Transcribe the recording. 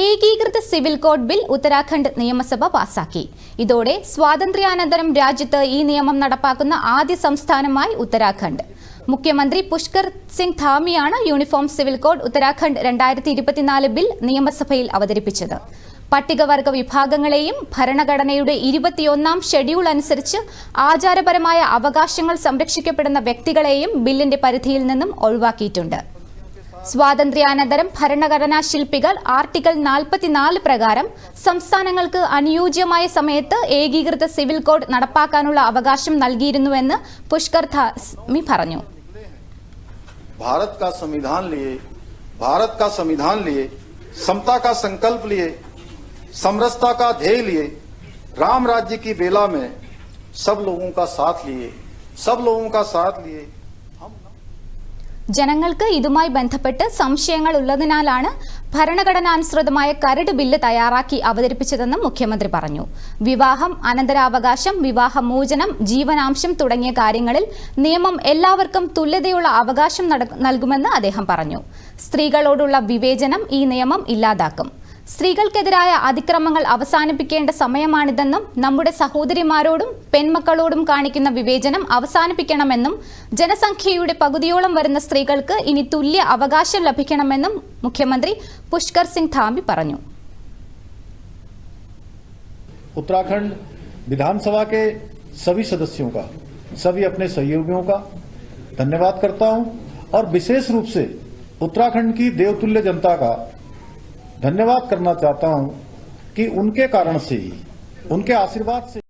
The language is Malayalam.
ഏകീകൃത സിവിൽ കോഡ് ബിൽ ഉത്തരാഖണ്ഡ് നിയമസഭ പാസാക്കി. ഇതോടെ സ്വാതന്ത്ര്യാനന്തരം രാജ്യത്ത് ഈ നിയമം നടപ്പാക്കുന്ന ആദ്യ സംസ്ഥാനമായി ഉത്തരാഖണ്ഡ്. മുഖ്യമന്ത്രി പുഷ്കർ സിംഗ് ധാമിയാണ് യൂണിഫോം സിവിൽ കോഡ് ഉത്തരാഖണ്ഡ് രണ്ടായിരത്തി ഇരുപത്തിനാല് ബിൽ നിയമസഭയിൽ അവതരിപ്പിച്ചത്. പട്ടികവർഗ വിഭാഗങ്ങളെയും ഭരണഘടനയുടെ ഇരുപത്തിയൊന്നാം ഷെഡ്യൂൾ അനുസരിച്ച് ആചാരപരമായ അവകാശങ്ങൾ സംരക്ഷിക്കപ്പെടുന്ന വ്യക്തികളെയും ബില്ലിന്റെ പരിധിയിൽ നിന്നും ഒഴിവാക്കിയിട്ടുണ്ട്. സ്വാതന്ത്ര്യാനന്തരം ഭരണഘടനാ ശില്പികൾ ആർട്ടിക്കിൾ നാൽപ്പത്തിനാല് പ്രകാരം സംസ്ഥാനങ്ങൾക്ക് അനുയോജ്യമായ സമയത്ത് ഏകീകൃത സിവിൽ കോഡ് നടപ്പാക്കാനുള്ള അവകാശം നൽകിയിരുന്നുവെന്ന് പുഷ്കർ ധാസ്മി പറഞ്ഞു भारत का संविधान लिए भारत का संविधान लिए समता का संकल्प लिए समरसता का ध्येय लिए राम राज्य की बेला में सब लोगों का साथ लिए सब लोगों का साथ लिए हम ജനങ്ങൾക്ക് ഇതുമായി ബന്ധപ്പെട്ട് സംശയങ്ങൾ ഉള്ളതിനാലാണ് ഭരണഘടനാനുസൃതമായ കരട് ബില്ല് തയ്യാറാക്കി അവതരിപ്പിച്ചതെന്നും മുഖ്യമന്ത്രി പറഞ്ഞു. വിവാഹം അനന്തരാവകാശം വിവാഹമോചനം ജീവനാംശം തുടങ്ങിയ കാര്യങ്ങളിൽ നിയമം എല്ലാവർക്കും തുല്യതയുള്ള അവകാശം നൽകുമെന്ന് അദ്ദേഹം പറഞ്ഞു. സ്ത്രീകളോടുള്ള വിവേചനം ഈ നിയമം ഇല്ലാതാക്കും. സ്ത്രീകൾക്കെതിരായ അതിക്രമങ്ങൾ അവസാനിപ്പിക്കേണ്ട സമയമാണിതെന്നും നമ്മുടെ സഹോദരിമാരോടും പെൺമക്കളോടും കാണിക്കുന്ന വിവേചനം അവസാനിപ്പിക്കണമെന്നും ജനസംഖ്യയുടെ പകുതിയോളം വരുന്ന സ്ത്രീകൾക്ക് ഇനി തുല്യ അവകാശം ലഭിക്കണമെന്നും മുഖ്യമന്ത്രി പുഷ്കർ സിംഗ് ധാമി പറഞ്ഞു उत्तराखंड विधानसभा के सभी सदस्यों का सभी अपने सहयोगियों का धन्यवाद करता हूं और विशेष रूप से उत्तराखंड की देवतुल्य जनता का धन्यवाद करना चाहता हूँ कि उनके कारण से ही उनके आशीर्वाद से